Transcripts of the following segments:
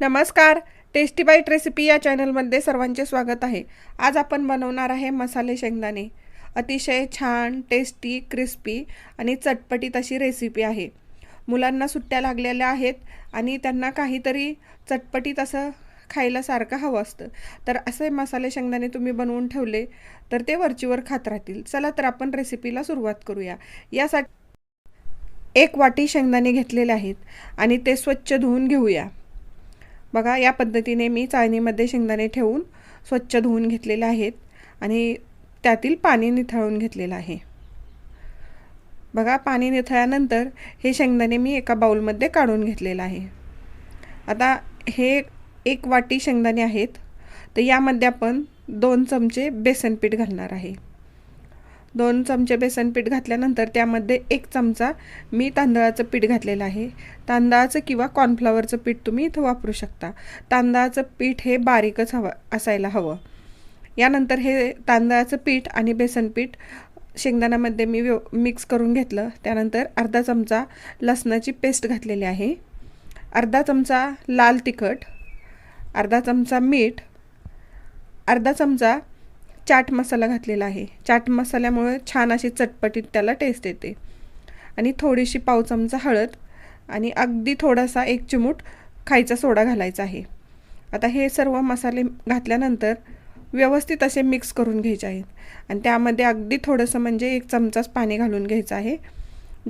नमस्कार tasty bite recipe या चॅनलमध्ये सर्वांचे स्वागत आहे. आज आपण बनवणार आहे मसाले शेंगदाणे. अतिशय छान टेस्टी क्रिस्पी आणि चटपटीत अशी रेसिपी आहे. मुलांना सुट्ट्या लागलेल्या आहेत आणि त्यांना काहीतरी चटपटीत असं खायला सारखं हवं असतं. तर असे मसाले शेंगदाणे तुम्ही बनवून ठेवले तर ते वरचीवर खात राहतील. चला तर आपण रेसिपीला सुरुवात करूया. यासाठी एक वाटी शेंगदाणे घेतलेले आहेत आणि ते स्वच्छ धुवून घेऊया. बघा या पद्धतीने मी चाळणीमध्ये शेंगदाणे ठेवून स्वच्छ धुवून घेतलेले आहेत आणि त्यातील पाणी निथळून घेतलेलं आहे. बघा पाणी निथळल्यानंतर हे शेंगदाणे मी एका बाऊलमध्ये काढून घेतलेलं आहे. आता हे एक वाटी शेंगदाणे आहेत तर यामध्ये आपण दोन चमचे बेसन पीठ घालणार आहे. दोन चमचे बेसन पीठ घातल्यानंतर त्यामध्ये एक चमचा मी तांदळाचं पीठ घातलेलं आहे. तांदळाचं किंवा कॉर्नफ्लॉवरचं पीठ तुम्ही इथं वापरू शकता. तांदळाचं पीठ हे बारीकच हवं असायला हवं. यानंतर हे तांदळाचं पीठ आणि बेसन पीठ शेंगदाण्यामध्ये मी व्यव मिक्स करून घेतलं. त्यानंतर अर्धा चमचा लसणाची पेस्ट घातलेली आहे. अर्धा चमचा लाल तिखट अर्धा चमचा मीठ अर्धा चमचा चाट मसाला घातलेला आहे. चाट मसाल्यामुळे छान अशी चटपटीत त्याला टेस्ट येते. आणि थोडीशी पाव चमचा हळद आणि अगदी थोडासा एक चिमूट खायचा सोडा घालायचा आहे. आता हे सर्व मसाले घातल्यानंतर व्यवस्थित असे मिक्स करून घ्यायचे आहेत. आणि त्यामध्ये अगदी थोडंसं म्हणजे एक चमचाच पाणी घालून घ्यायचं आहे.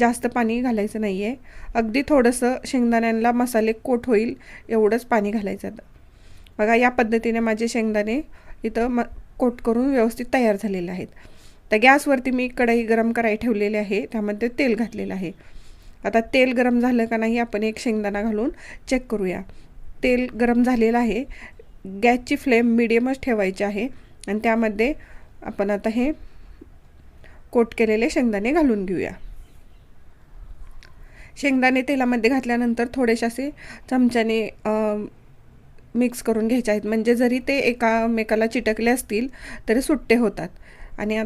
जास्त पाणी घालायचं नाही आहे अगदी थोडंसं शेंगदाण्यांना मसाले कोट होईल एवढंच पाणी घालायचं बघा या पद्धतीने माझे शेंगदाणे इथं म कोट करून व्यवस्थित तयार झालेले आहेत. तर गॅसवरती मी कढई गरम करायला ठेवलेली आहे. त्यामध्ये तेल घातलेलं आहे. आता तेल गरम झालं का नाही आपण एक शेंगदाणा घालून चेक करूया. तेल गरम झालेलं आहे. गॅसची फ्लेम मिडियमच ठेवायची आहे. आणि त्यामध्ये आपण आता हे कोट केलेले शेंगदाणे घालून घेऊया. शेंगदाणे तेलामध्ये घातल्यानंतर थोडेसे असे चमच्याने मिक्स करून घ्यायचे आहेत. म्हणजे जरी ते एकामेकाला चिटकले असतील तरी सुट्टे होतात. आणि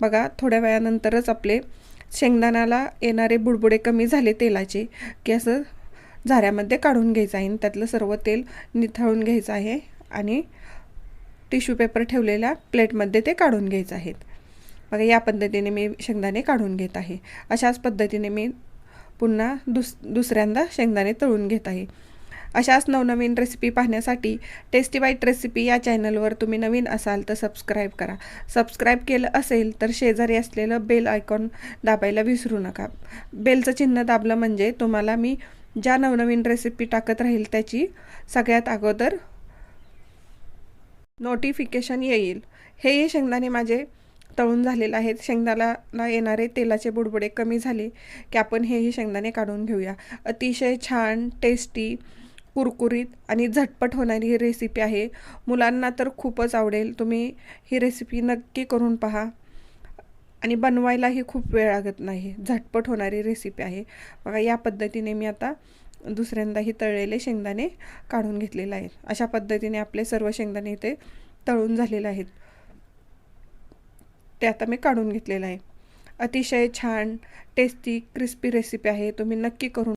बघा थोड्या वेळानंतरच आपले शेंगदाण्याला येणारे बुडबुडे कमी झाले तेलाचे की असं झाऱ्यामध्ये काढून घ्यायचं आहे. त्यातलं सर्व तेल निथळून घ्यायचं आहे आणि टिश्यू पेपर ठेवलेल्या प्लेटमध्ये ते काढून घ्यायचं आहेत बघा या पद्धतीने मी शेंगदाणे काढून घेत आहे. अशाच पद्धतीने मी पुन्हा दुस दुसऱ्यांदा शेंगदाणे तळून घेत आहे. अशाच नवनवीन रेसिपी पाहण्यासाठी टेस्टी बाईट रेसिपी या चॅनलवर तुम्ही नवीन असाल तर सबस्क्राईब करा. सबस्क्राईब केलं असेल तर शेजारी असलेलं बेल आयकॉन दाबायला विसरू नका. बेलचं चिन्ह दाबलं म्हणजे तुम्हाला मी ज्या नवनवीन रेसिपी टाकत राहील त्याची सगळ्यात अगोदर नोटिफिकेशन येईल. हेही शेंगदाणे माझे तळून झालेलं आहेत. शेंगदाणाला येणारे तेलाचे बुडबुडे कमी झाले की आपण हेही शेंगदाणे काढून घेऊया. अतिशय छान टेस्टी कुरकुरीत आणि झटपट होणारी ही रेसिपी आहे. मुलांना तर खूपच आवडेल. तुम्ही ही रेसिपी नक्की करून पहा. आणि बनवायलाही खूप वेळ लागत नाही. झटपट होणारी रेसिपी आहे. बघा या पद्धतीने मी आता दुसऱ्यांदाही तळलेले शेंगदाणे काढून घेतलेले आहेत. अशा पद्धतीने आपले सर्व शेंगदाणे इथे तळून झालेले आहेत. ते आता मी काढून घेतलेलं आहे. अतिशय छान टेस्टी क्रिस्पी रेसिपी आहे. तुम्ही नक्की करून